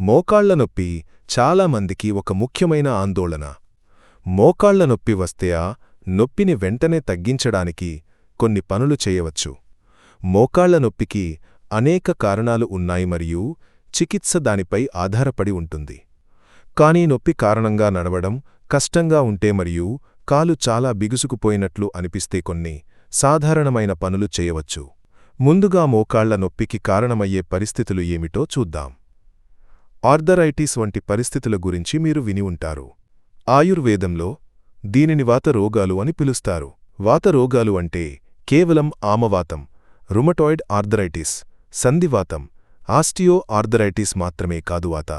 మోకాళ్ళ నొప్పి చాలామందికి ఒక ముఖ్యమైన ఆందోళన. మోకాళ్ళ నొప్పి వస్తే ఆ నొప్పిని వెంటనే తగ్గించడానికి కొన్ని పనులు చేయవచ్చు. మోకాళ్ళ నొప్పికి అనేక కారణాలు ఉన్నాయి మరియు చికిత్స దానిపై ఆధారపడి ఉంటుంది. కానీ నొప్పి కారణంగా నడవడం కష్టంగా ఉంటే మరియు కాలు చాలా బిగుసుకుపోయినట్లు అనిపిస్తే కొన్ని సాధారణమైన పనులు చేయవచ్చు. ముందుగా మోకాళ్ళ నొప్పికి కారణమయ్యే పరిస్థితులు ఏమిటో చూద్దాం. ఆర్థరైటిస్ వంటి పరిస్థితుల గురించి మీరు విని ఉంటారు. ఆయుర్వేదంలో దీనిని వాత రోగాలు అని పిలుస్తారు. వాత రోగాలు అంటే కేవలం ఆమవాతం రుమటాయిడ్ ఆర్థరైటిస్ సంధివాతం ఆస్టియో ఆర్థరైటిస్ మాత్రమే కాదు వాత.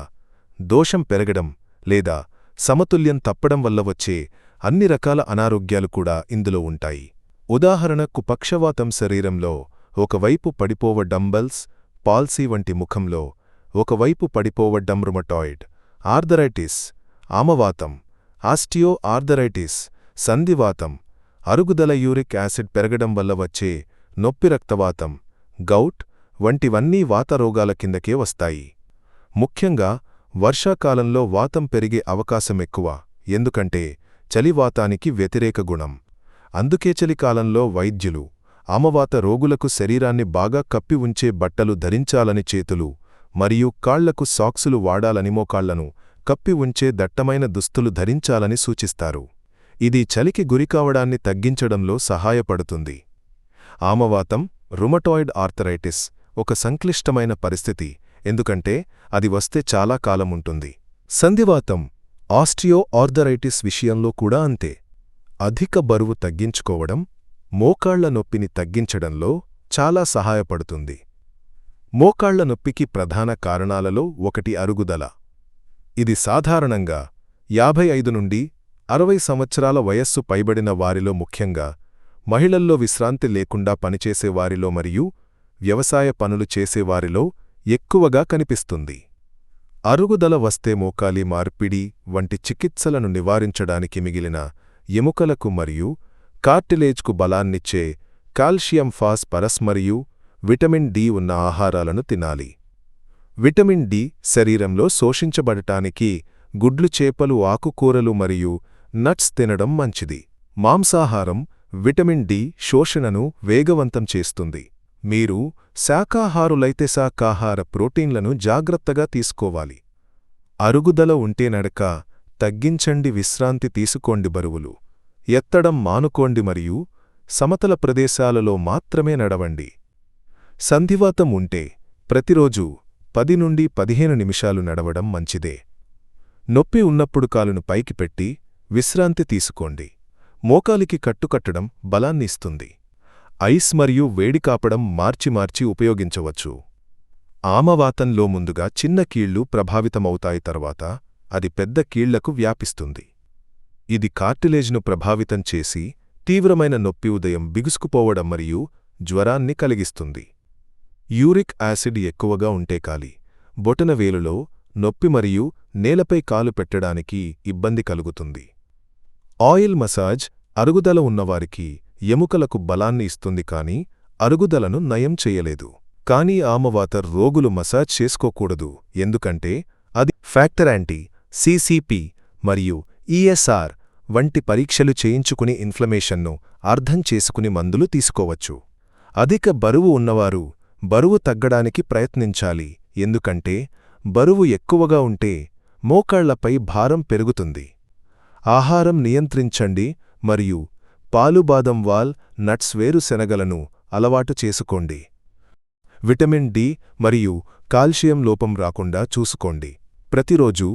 దోషం పెరగడం లేదా సమతుల్యం తప్పడం వల్ల వచ్చే అన్ని రకాల అనారోగ్యాలు కూడా ఇందులో ఉంటాయి. ఉదాహరణకు పక్షవాతం శరీరంలో ఒకవైపు పడిపోవ డంబల్స్ పాల్సీ వంటి ముఖంలో ఒకవైపు పడిపోవడ్డం రుమటాయిడ్ ఆర్థరైటిస్ ఆమవాతం ఆస్టియో ఆర్థరైటిస్ సంధివాతం అరుగుదల యూరిక్ యాసిడ్ పెరగడం వల్ల వచ్చే నొప్పి రక్తవాతం గౌట్ వంటివన్నీ వాతరోగాల కిందకే వస్తాయి. ముఖ్యంగా వర్షాకాలంలో వాతం పెరిగే అవకాశం ఎక్కువ ఎందుకంటే చలివాతానికి వ్యతిరేక గుణం. అందుకే చలికాలంలో వైద్యులు ఆమవాత రోగులకు శరీరాన్ని బాగా కప్పి ఉంచే బట్టలు ధరించాలని చేతులు మరియు కాళ్ళకు సాక్సులు వాడాలని మోకాళ్ళను కప్పి ఉంచే దట్టమైన దుస్తులు ధరించాలని సూచిస్తారు. ఇది చలికి గురికావడాన్ని తగ్గించడంలో సహాయపడుతుంది. ఆమవాతం రుమటాయిడ్ ఆర్థరైటిస్ ఒక సంక్లిష్టమైన పరిస్థితి ఎందుకంటే అది వస్తే చాలా కాలముంటుంది సంధివాతం ఆస్టియో ఆర్థరైటిస్ విషయంలో కూడా అంతే. అధిక బరువు తగ్గించుకోవడం మోకాళ్ళ నొప్పిని తగ్గించడంలో చాలా సహాయపడుతుంది. మోకాళ్ళ నొప్పికి ప్రధాన కారణాలలో ఒకటి అరుగుదల. ఇది సాధారణంగా యాభై ఐదు నుండి అరవై సంవత్సరాల వయస్సు పైబడిన వారిలో ముఖ్యంగా మహిళల్లో విశ్రాంతి లేకుండా పనిచేసేవారిలో మరియు వ్యవసాయ పనులు చేసేవారిలో ఎక్కువగా కనిపిస్తుంది. అరుగుదల వస్తే మోకాలి మార్పిడి వంటి చికిత్సలను నివారించడానికి మిగిలిన ఎముకలకు మరియు కార్టిలేజ్కు బలాన్నిచ్చే కాల్షియం ఫాస్ పరస్ మరియు విటమిన్ డి ఉన్న ఆహారాలను తినాలి. విటమిన్ డి శరీరంలో శోషించబడటానికి గుడ్లు చేపలు ఆకుకూరలు మరియు నట్స్ తినడం మంచిది. మాంసాహారం విటమిన్ డి శోషణను వేగవంతం చేస్తుంది. మీరు శాకాహారులైతే శాకాహార ప్రోటీన్లను జాగ్రత్తగా తీసుకోవాలి. అరుగుదల ఉంటే నడక తగ్గించండి విశ్రాంతి తీసుకోండి బరువులు. ఎత్తడం మానుకోండి మరియు సమతల ప్రదేశాలలో మాత్రమే నడవండి. సంధివాతం ఉంటే ప్రతిరోజూ పది నుండి పదిహేను నిమిషాలు నడవడం మంచిదే. నొప్పి ఉన్నప్పుడు కాలును పైకి పెట్టి విశ్రాంతి తీసుకోండి. మోకాలికి కట్టుకట్టడం బలాన్ని ఇస్తుంది. ఐస్ మరియు వేడి కాపడం మార్చి మార్చి ఉపయోగించవచ్చు. ఆమవాతంలో ముందుగా చిన్న కీళ్ళు ప్రభావితమవుతాయి తర్వాత అది పెద్ద కీళ్ళకు వ్యాపిస్తుంది. ఇది కార్టిలేజ్ను ప్రభావితం చేసి తీవ్రమైన నొప్పి ఉదయం బిగుసుకుపోవడం మరియు జ్వరాన్ని కలిగిస్తుంది. యూరిక్ యాసిడ్ ఎక్కువగా ఉంటే కాలి. బొటనవేలులో నొప్పి మరియు నేలపై కాలు పెట్టడానికి ఇబ్బంది కలుగుతుంది. ఆయిల్ మసాజ్ అరుగుదల ఉన్నవారికి ఎముకలకు బలాన్ని ఇస్తుంది కాని అరుగుదలను నయం చేయలేదు. కానీ ఆమవాతర్ రోగులు మసాజ్ చేసుకోకూడదు ఎందుకంటే అది ఫ్యాక్టర్ యాంటీ సిసిపి మరియు ఈఎస్ఆర్ వంటి పరీక్షలు చేయించుకుని ఇన్ఫ్లమేషన్ను అర్థం చేసుకుని మందులు తీసుకోవచ్చు. అధిక బరువు ఉన్నవారు బరువు తగ్గడానికి ప్రయత్నించాలి. ఎందుకంటే బరువు ఎక్కువగా ఉంటే మోకాళ్ళపై భారం పెరుగుతుంది. ఆహారం నియంత్రించండి మరియు పాలుబాదం వాల్ నట్స్ వేరుశెనగలను అలవాటు చేసుకోండి. విటమిన్ డి మరియు కాల్షియం లోపం రాకుండా చూసుకోండి. ప్రతిరోజూ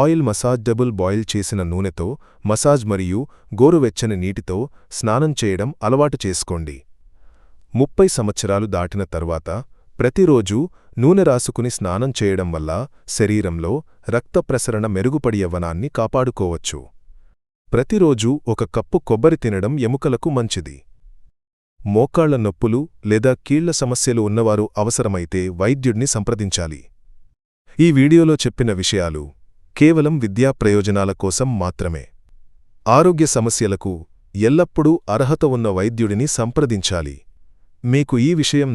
ఆయిల్ మసాజ్ డబుల్ బాయిల్ చేసిన నూనెతో మసాజ్ మరియు గోరువెచ్చని నీటితో స్నానం చేయడం అలవాటు చేసుకోండి. ముప్పై సంవత్సరాలు దాటిన తర్వాత ప్రతిరోజూ నూనె రాసుకుని స్నానం చేయడం వల్ల శరీరంలో రక్త ప్రసరణ మెరుగుపడి యవ్వనాన్ని కాపాడుకోవచ్చు. ప్రతిరోజూ ఒక కప్పు కొబ్బరి తినడం ఎముకలకు మంచిది. మోకాళ్ళ నొప్పులు లేదా కీళ్ళ సమస్యలు ఉన్నవారు అవసరమైతే వైద్యుడిని సంప్రదించాలి. ఈ వీడియోలో చెప్పిన విషయాలు కేవలం విద్యా ప్రయోజనాల కోసం మాత్రమే. ఆరోగ్య సమస్యలకు ఎల్లప్పుడూ అర్హత ఉన్న వైద్యుడిని సంప్రదించాలి. మీకు ఈ విషయం